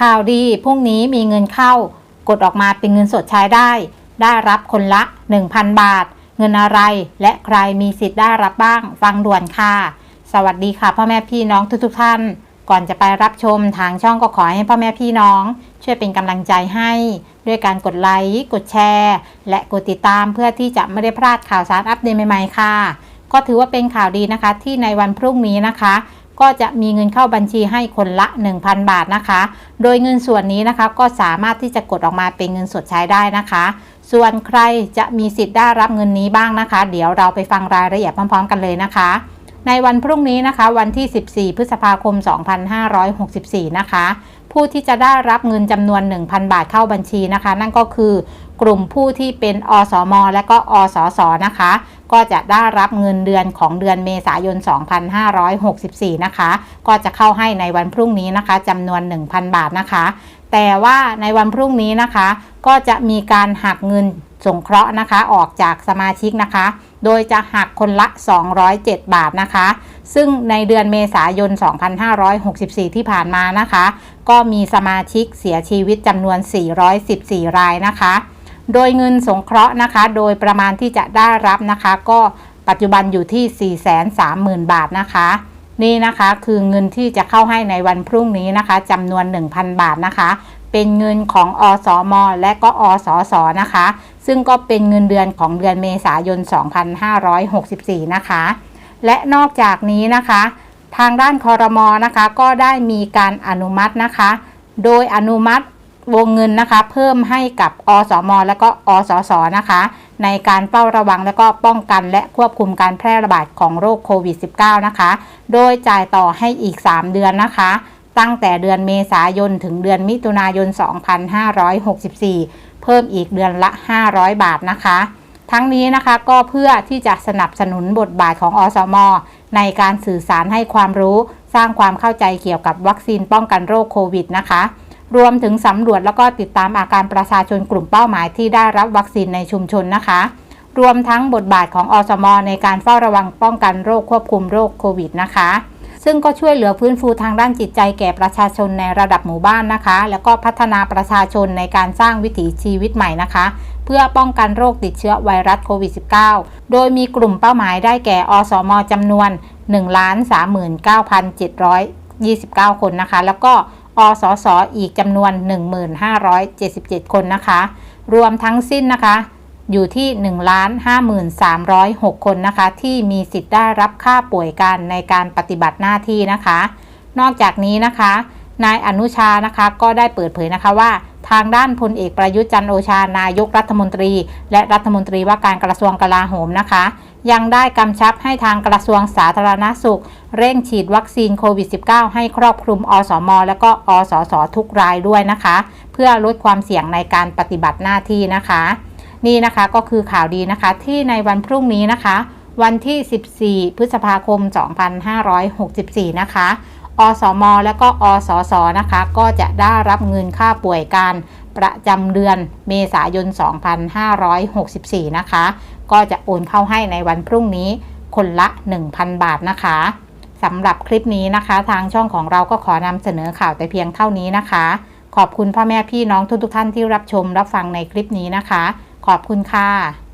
ข่าวดีพรุ่งนี้มีเงินเข้า กดออกมาเป็นเงินสดใช้ได้ ได้รับคนละ 1,000 บาท เงินอะไร และใครมีสิทธิ์ได้รับบ้าง ฟังด่วนค่ะ สวัสดีค่ะพ่อแม่พี่น้องทุกๆท่าน ก่อนจะไปรับชมทางช่องก็ขอให้พ่อแม่พี่น้อง ช่วยเป็นกำลังใจให้ ด้วยการกดไลค์กดแชร์ และกดติดตามเพื่อที่จะไม่ได้พลาดข่าวสารอัปเดตใหม่ๆค่ะ ก็ถือว่าเป็นข่าวดีนะคะที่ในวันพรุ่งนี้นะคะ ก็จะมีเงินเข้าบัญชีให้คนละ 1,000 บาทนะคะ โดยเงินส่วนนี้นะคะก็สามารถที่จะกดออกมาเป็นเงินสดใช้ได้นะคะ ส่วนใครจะมีสิทธิ์ได้รับเงินนี้บ้างนะคะ เดี๋ยวเราไปฟังรายละเอียดพร้อมๆ กันเลยนะคะ ในวันพรุ่งนี้นะคะ วันที่ 14 พฤษภาคม 2564 นะคะผู้ที่จะได้รับเงินจำนวน 1,000 บาทเข้าบัญชีนะคะ นั่นก็คือกลุ่มผู้ที่เป็นอสม และก็อสสนะคะ ก็จะได้รับเงินเดือนของเดือนเมษายน 2564 นะคะ ก็จะเข้าให้ในวันพรุ่งนี้นะคะจำนวน 1,000 บาทนะคะ แต่ว่าในวันพรุ่งนี้นะคะ ก็จะมีการหักเงินสงเคราะห์นะคะ ออกจากสมาชิกนะคะ โดยจะหักคนละ 207 บาทนะคะ ซึ่งในเดือนเมษายน 2564 ที่ผ่านมานะคะ ก็มีสมาชิกเสียชีวิตจำนวน 414 รายนะคะ โดยเงินสงเคราะห์นะคะ โดยประมาณที่จะได้รับนะคะ ก็ปัจจุบันอยู่ที่ 430,000 บาทนะคะ นี่นะคะคือเงินที่จะเข้าให้ในวันพรุ่งนี้นะคะจำนวน 1,000 บาทนะคะ เป็นเงินของอสมและก็อสสนะคะ ซึ่งก็เป็นเงินเดือนของเดือนเมษายน 2564 นะคะ และนอกจากนี้นะคะ ทางด้านคอรมอนะคะก็ได้มีการอนุมัตินะคะ โดยอนุมัติ วงเงินนะคะเพิ่มให้กับอสม และก็อสสนะคะ ในการเฝ้าระวังและก็ป้องกันและควบคุมการแพร่ระบาดของโรคโควิด -19 นะคะ โดยจ่ายต่อให้อีก 3 เดือนนะคะ ตั้งแต่เดือนเมษายนถึงเดือนมิถุนายน 2564 เพิ่มอีกเดือนละ 500 บาทนะคะ ทั้งนี้นะคะก็เพื่อที่จะสนับสนุนบทบาทของอสม ในการสื่อสารให้ความรู้ สร้างความเข้าใจเกี่ยวกับวัคซีนป้องกันโรคโควิดนะคะ รวมถึงสำรวจแล้วก็ติดตามอาการประชาชนกลุ่มเป้าหมายที่ได้รับวัคซีนในชุมชนนะคะ รวมทั้งบทบาทของอสมในการเฝ้าระวังป้องกันโรคควบคุมโรคโควิดนะคะ ซึ่งก็ช่วยเหลือฟื้นฟูทางด้านจิตใจแก่ประชาชนในระดับหมู่บ้านนะคะ แล้วก็พัฒนาประชาชนในการสร้างวิถีชีวิตใหม่นะคะ เพื่อป้องกันโรคติดเชื้อไวรัสโควิด -19 โดยมีกลุ่มเป้าหมายได้แก่อสมจำนวน1,39,729 คนนะคะ แล้วก็ อสสอีกจำนวน 1577 คนนะคะ รวมทั้งสิ้นนะคะ อยู่ที่1,53,306 คนนะคะ ที่มีสิทธิ์ได้รับค่าป่วยการในการปฏิบัติหน้าที่นะคะ นอกจากนี้นะคะ นายอนุชานะคะ ก็ได้เปิดเผยนะคะว่าทางด้านพลเอกประยุทธ์จันโอชานายกรัฐมนตรี และรัฐมนตรีว่าการกระทรวงกลาโหมนะคะ ยังได้กำชับให้ทางกระทรวงสาธารณสุข เร่งฉีดวัคซีนโควิด -19 ให้ครอบคลุมอสม และก็อสสทุกรายด้วยนะคะ เพื่อลดความเสี่ยงในการปฏิบัติหน้าที่นะคะ นี่นะคะก็คือข่าวดีนะคะที่ในวันพรุ่งนี้นะคะ วันที่ 14 พฤษภาคม 2564 นะคะ อสม และก็อสสนะคะ ก็จะได้รับเงินค่าป่วยการประจำเดือนเมษายน 2564 นะคะ ก็จะโอนเข้าให้ในวันพรุ่งนี้คนละ 1,000 บาทนะคะสำหรับคลิปนี้นะคะ ทางช่องของเราก็ขอนำเสนอข่าวแต่เพียงเท่านี้นะคะ ขอบคุณพ่อแม่พี่น้องทุกๆท่านที่รับชมรับฟังในคลิปนี้นะคะ ขอบคุณค่ะ